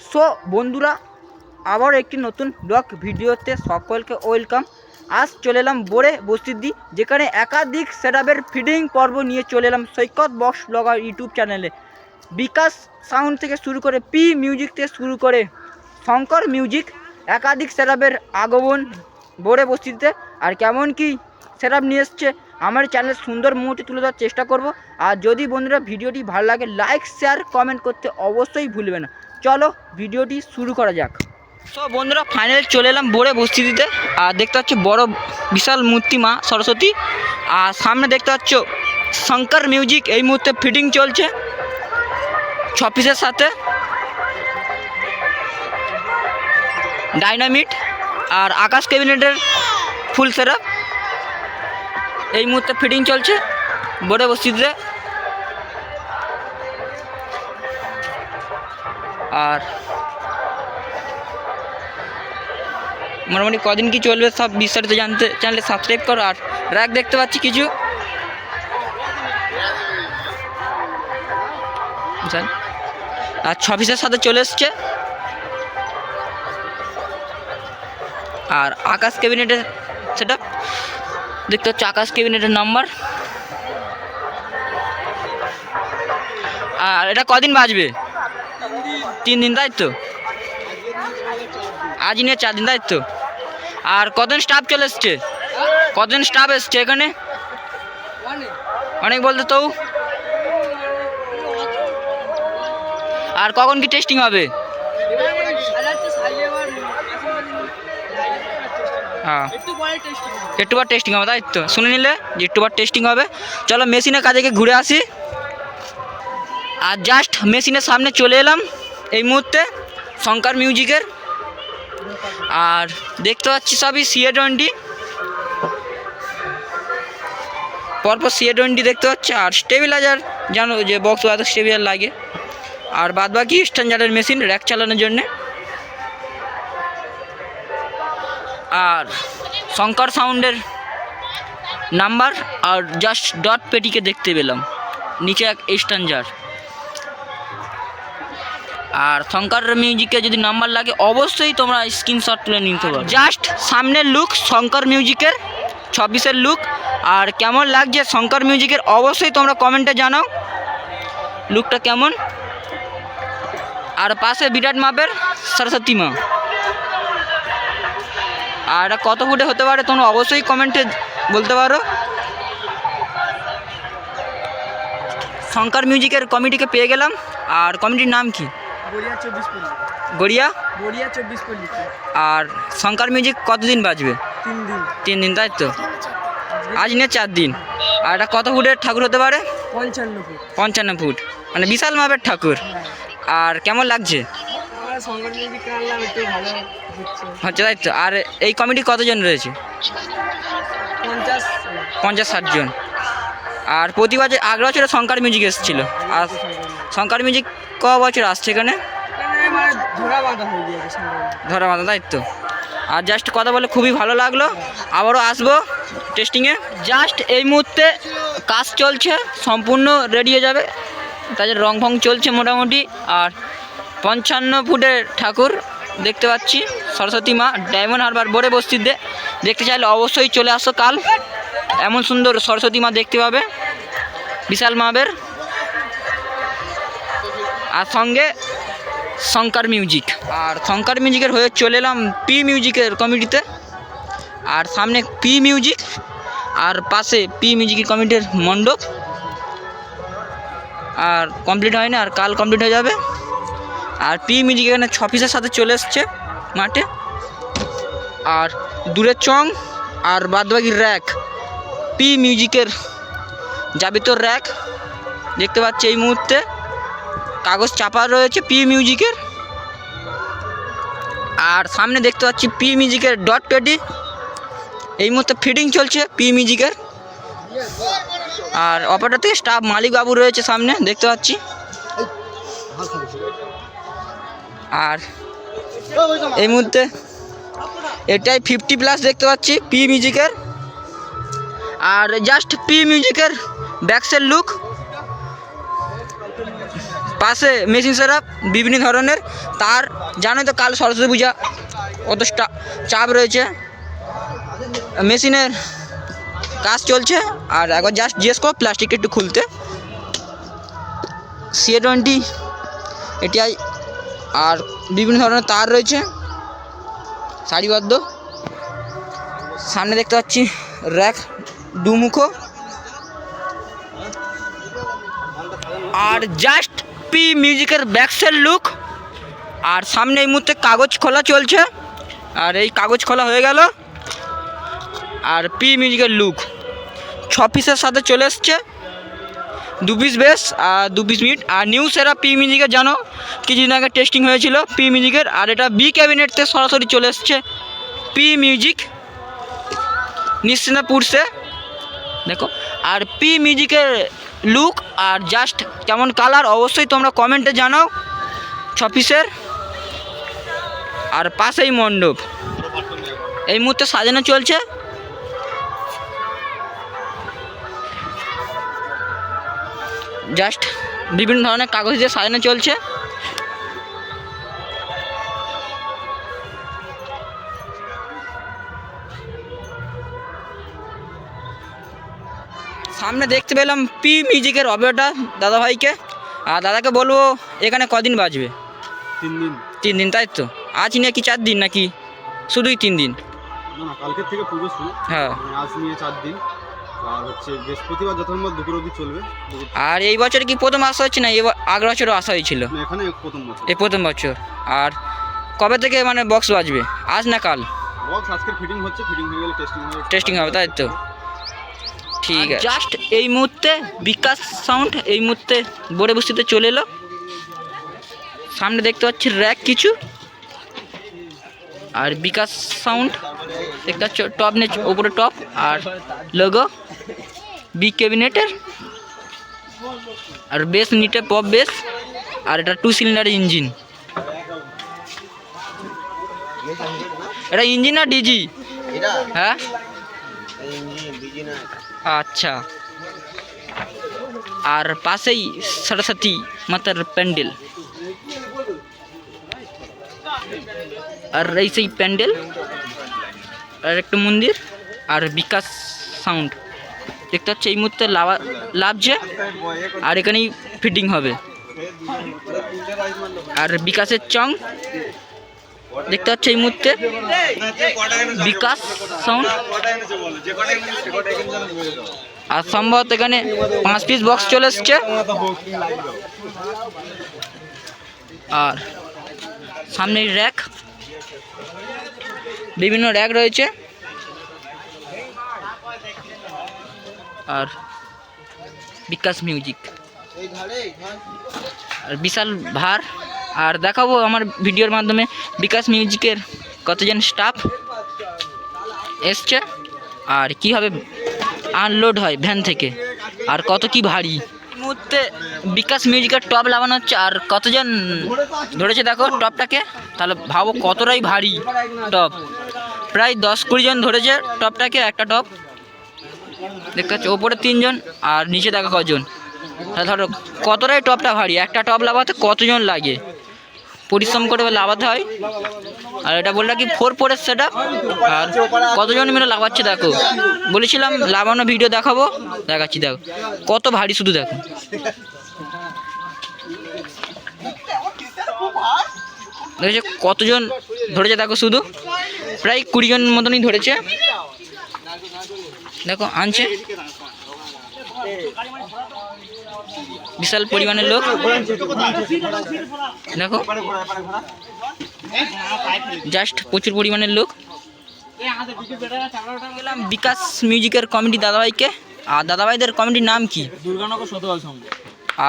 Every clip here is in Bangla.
সো বন্ধুরা আবার একটি নতুন ব্লগ ভিডিওতে সকলকে ওয়েলকাম। আজ চলে এলাম বোরে বস্তিদি, যেখানে একাধিক সেটাপের ফিডিং পর্ব নিয়ে চলে এলাম সৈকত বক্স ব্লগার ইউটিউব চ্যানেলে। বিকাশ সাউন্ড থেকে শুরু করে পি মিউজিক থেকে শুরু করে শঙ্কর মিউজিক, একাধিক সেটাপের আগমন বোরে বস্তিতে। আর কেমন কি সেটআপ নিয়ে এসছে, আমার চ্যানেল সুন্দর মুহূর্তে তুলে ধরার চেষ্টা করব। আর যদি বন্ধুরা ভিডিওটি ভালো লাগে, লাইক, শেয়ার, কমেন্ট করতে অবশ্যই ভুলবে না। চলো ভিডিওটি শুরু করা যাক। সো বন্ধুরা ফাইনাল চলে এলাম বোরে বস্তি দিতে। আর দেখতে পাচ্ছ বড় বিশাল মূর্তি মা সরস্বতী। আর সামনে দেখতে পাচ্ছ শঙ্কর মিউজিক এই মুহূর্তে ফিটিং চলছে ছ পিসের সাথে। ডাইনামিট আর আকাশ ক্যাবিনেটের ফুল সেরাপ এই মুহূর্তে ফিটিং চলছে বোর্ডে বসিতে আর মোটামুটি কদিন কি চলবে সব বিস্তারিত জানতে চ্যানেলে সাবস্ক্রাইব করো আর র্যাক দেখতে পাচ্ছি কিছু। আর ছ পিসের সাথে চলে এসছে। আর আকাশ ক্যাবিনেটের সেটা দেখতে হচ্ছে আকাশ ক্যাবিনেটের নাম্বার আর এটা কদিন বাজবে? তিন দিন, তাই তো? আজ নিয়ে চার দিন, তাই তো? আর কজন স্টাফ চলে এসছে? কজন স্টাফ এসছে এখানে? অনেক বলতে তো। আর কখন কি টেস্টিং হবে? হ্যাঁ। একটু বার টেস্টিং হবে, তাই তো? শুনে নিলে যে একটু বার টেস্টিং হবে। চলো মেশিনের কাজে ঘুরে আসি। আর জাস্ট মেশিনের সামনে চলে এলাম। এই মুহূর্তে শঙ্কর মিউজিকের। আর দেখতে পাচ্ছি সবই সিএ টোয়েন্টি পরপর সিএ টোয়েন্টি দেখতে পাচ্ছি। আর স্টেবিলাইজার জানো যে বক্স বাদক স্টেবিলার লাগে। আর বাদ বাকি স্ট্যান্ডার্ডের মেশিন র্যাক চালানোর জন্যে। আর শঙ্কর সাউন্ডের নাম্বার আর জাস্ট ডট পেটিকে দেখতে পেলাম। নিচে এক স্ট্যান্ডার আর শঙ্কর মিউজিকে যদি নাম্বার লাগে, অবশ্যই তোমরা স্ক্রিনশট তুলে নিতে পারো। জাস্ট সামনের লুক শঙ্কর মিউজিকের ছাব্বিশের লুক আর কেমন লাগছে শঙ্কর মিউজিকের, অবশ্যই তোমরা কমেন্টে জানাও। লুকটা কেমন? আর পাশে বিরাট মাপের সরস্বতী মা। আর এটা কত ফুটে হতে পারে, তোমরা অবশ্যই কমেন্টে বলতে পারো। শঙ্কর মিউজিকের কমিটিকে পেয়ে গেলাম। আর কমিটির নাম কি? গড়িয়া চব্বিশ পল্লী। গড়িয়া? গড়িয়া চব্বিশ পল্লী। আর শঙ্কর মিউজিক কতদিন বাজবে? তিন দিন। তিন দিন তাই তো? আজ নিয়ে চার দিন। আর এটা কত ফুটের ঠাকুর হতে পারে? পঞ্চান্ন ফুট। পঞ্চান্ন ফুট। মানে বিশাল মাপের ঠাকুর। আর কেমন লাগছে? হচ্ছে। তাই তো? আর এই কমিটি কতজন রয়েছে? পঞ্চাশ। পঞ্চাশ ষাট জন। আর প্রতি বছর আগের বছরে শঙ্কর মিউজিক এসেছিল। আর শঙ্কর মিউজিক ক বছর আসছে এখানে? বাঁধা ধরা বাঁধা তাই তো? আর জাস্ট কথা বলে খুবই ভালো লাগল। আবারও আসব টেস্টিংয়ে জাস্ট এই মুহূর্তে কাজ চলছে সম্পূর্ণ রেডি হয়ে যাবে। তাদের রং ফং চলছে মোটামুটি। আর পঞ্চান্ন ফুটের ঠাকুর দেখতে পাচ্ছি। সরস্বতী মা ডায়মন্ড হারবার বোরে বস্তিতে দেখতে চাইলে অবশ্যই চলে আসো কাল। এমন সুন্দর সরস্বতী মা দেখতে পাবে। বিশাল মাবের আর সঙ্গে শঙ্কর মিউজিক। আর শঙ্কর মিউজিকের হয়ে চলে এলাম পি মিউজিকের কমিটিতে আর সামনে পি মিউজিক আর পাশে পি মিউজিকের কমিটির মণ্ডপ। আর কমপ্লিট হয়নি, আর কাল কমপ্লিট হয়ে যাবে। আর পি মিউজিক এখানে ছ পিসের সাথে চলে এসছে মাঠে। আর দূরের চং, আর বাদবাকি র্যাক। পি মিউজিকের যাবিত র্যাক। দেখতে পাচ্ছি এই মুহূর্তে। কাগজ চাপা রয়েছে পি মিউজিকের আর সামনে দেখতে পাচ্ছি পি মিউজিকের ডট পেটি এই মুহূর্তে ফিটিং চলছে পি মিউজিকের আর অপারেটর থেকে স্টাফ মালিক বাবু রয়েছে সামনে, দেখতে পাচ্ছি। আর এই মুহূর্তে এটাই ফিফটি প্লাস দেখতে পাচ্ছি পি মিউজিকের আর জাস্ট পি মিউজিকের ব্যাকসের লুক পাশে মেশিন সেট বিভিন্ন ধরনের। তার জানোই তো কাল সরস্বতী পূজা অত চাপ রয়েছে। মেশিনের কাজ চলছে। আর একবার জাস্ট জিজ্ঞেস করো প্লাস্টিকটা একটু খুলতে। সি টোয়েন্টি এটিআই আর বিভিন্ন ধরনের তার রয়েছে। সারিবদ্ধ সামনে দেখতে পাচ্ছি র্যাক দুমুখো। আর জাস্ট পি মিউজিকের ব্যাকসেল লুক আর সামনে এই মুহূর্তে কাগজ খোলা চলছে। আর এই কাগজ খোলা হয়ে গেল। আর পি মিউজিকের লুক ছ পিসের সাথে চলে এসছে। দু পিস বেস আর দু পিস মিট আর নিউ সেরা পি মিউজিকের জানো? কিছুদিন আগে টেস্টিং হয়েছিল পি মিউজিকের আর এটা বি ক্যাবিনেটতে সরাসরি চলে এসছে পি মিউজিক নিশ্চিন্তাপুরসে দেখো। আর পি মিউজিকের লুক আর জাস্ট কেমন কালার অবশ্যই তোমরা কমেন্টে জানাও ছ পিসের আর পাশেই মণ্ডপ। এই মুহূর্তে সাজানো চলছে। জাস্ট বিভিন্ন ধরনের কাগজ দিয়ে সাজানো চলছে। সামনে দেখতে পেলাম পি মিউজিকের অবয়টা দাদাভাইকে। আর দাদাকে বলব এখানে কদিন বাজবে? তিন দিন তিন দিন তাই তো? আজ নাকি চার দিন নাকি? শুধুই তিন দিন। না কালকের থেকে পুজো শুরু। হ্যাঁ। মানে আজ নিয়ে চার দিন। আর হচ্ছে বৃহস্পতিবার যথাসম্ভব দুপুর অবধি চলবে। আর এই বছর কি প্রথম আসা হচ্ছে না? এবার আগের বছরও আসা হয়েছিল? এখানে প্রথম বছর। এই প্রথম বছর। আর কবে থেকে মানে বক্স বাজবে? আজ না কাল? বক্স আজকের ফিটিং হচ্ছে ফিটিং হয়ে গেলে টেস্টিং হবে টেস্টিং হবে তাই তো? ঠিক আছে। জাস্ট এই মুহূর্তে বিকাশ সাউন্ড এই মুহূর্তে বোর্ডে বস্তিতে চলে এলো। সামনে দেখতে পাচ্ছি র্যাক কিছু। আর বিকাশ সাউন্ড দেখতে পাচ্ছ টপ নেচ ওপরে টপ আর লোগো বি ক্যাবিনেটের আর বেস নিটে পপ বেস আর এটা টু সিলিন্ডার ইঞ্জিন এটা ইঞ্জিন না ডিজি হ্যাঁ? আচ্ছা। আর পাশেই সরস্বতী মাতার প্যান্ডেল। আর এই সেই প্যান্ডেল, আর একটা মন্দির, আর বিকাশ সাউন্ড। দেখতে পাচ্ছি, এই মুহূর্তে লাভা লাভছে, আর এখানেই ফিটিং হবে। আর বিকাশের চং দেখতে পাচ্ছি এই মুহূর্তে বিকাশ সাউন্ড আর সম্ভবত এখানে পাঁচ পিস বক্স চলে এসছে। আর সামনে র্যাক বিভিন্ন র্যাক রয়েছে। আর বিকাশ মিউজিক আর বিশাল ভার। আর দেখাবো আমার ভিডিওর মাধ্যমে বিকাশ মিউজিকের কতজন স্টাফ এসছে আর কীভাবে আনলোড হয় ভ্যান থেকে। আর কত কি ভারী। মুহূর্তে বিকাশ মিউজিকের টপ লাগানো হচ্ছে আর কতজন ধরেছে দেখো টপটাকে তাহলে ভাবো কতটাই ভারী টপ প্রায় দশ কুড়ি জন ধরেছে টপটাকে একটা টপ দেখতে পাচ্ছ, ওপরে তিনজন আর নিচে দেখো কজন। তাহলে ধরো কতটাই টপটা ভারী, একটা টপ লাগাতে কতজন লাগে? পরিশ্রম করে লাভাতে হয়। আর এটা বললাম কি ফোর ফোরের সেট আর কতজন মিলে লাভাচ্ছে দেখো। বলেছিলাম লাভানো ভিডিও দেখাবো, দেখাচ্ছি দেখো। কত ভারী শুধু দেখো। দেখেছ কতজন ধরেছে দেখো শুধু? প্রায় কুড়িজন মতনই ধরেছে। দেখো, আনছে। বিশাল পরিমাণের লোক। দেখো। জাস্ট প্রচুর পরিমাণের লোক। গেলাম বিকাশ মিউজিকের কমেডি দাদাভাইকে। আর দাদাভাইদের কমেডির নাম কি? দুর্গানগর সতবাল সংঘ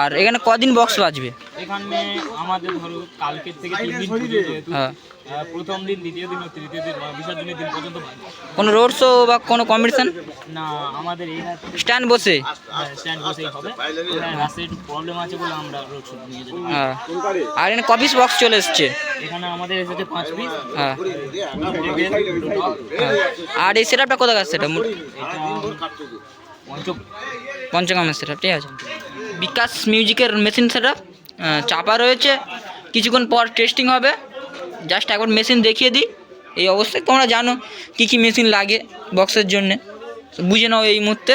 আর এখানে কদিন বক্স বাজবে? এখানে আমাদের ধরো কালকের থেকে তিন দিন পুজো যেহেতু হ্যাঁ। প্রথম দিন দ্বিতীয় দিন ও তৃতীয় দিন বিসর্জনের দিন পর্যন্ত। কোনো রোড শো বা কোনো কম্পিটিশন না আমাদের এই স্ট্যান্ড বসে? স্ট্যান্ড বসেই হবে। রাস্তায় একটু প্রবলেম আছে বলে আমরা রোড শো নিয়ে যাব হ্যাঁ। আর এখানে কপিস বক্স চলে এসছে? এখানে আমাদের এসেছে পাঁচ পিস হ্যাঁ। আর এই সেটআপটা কোথায় আছে সেটা পঞ্চম পঞ্চগমের সেটআপ ঠিক আছে। বিকাশ মিউজিকের মেশিন সেটা চাপা রয়েছে। কিছুক্ষণ পর টেস্টিং হবে। জাস্ট একবার মেশিন দেখিয়ে দিই। এই অবস্থায় তোমরা জানো কী কী মেশিন লাগে বক্সের জন্যে। বুঝে নাও এই মুহূর্তে।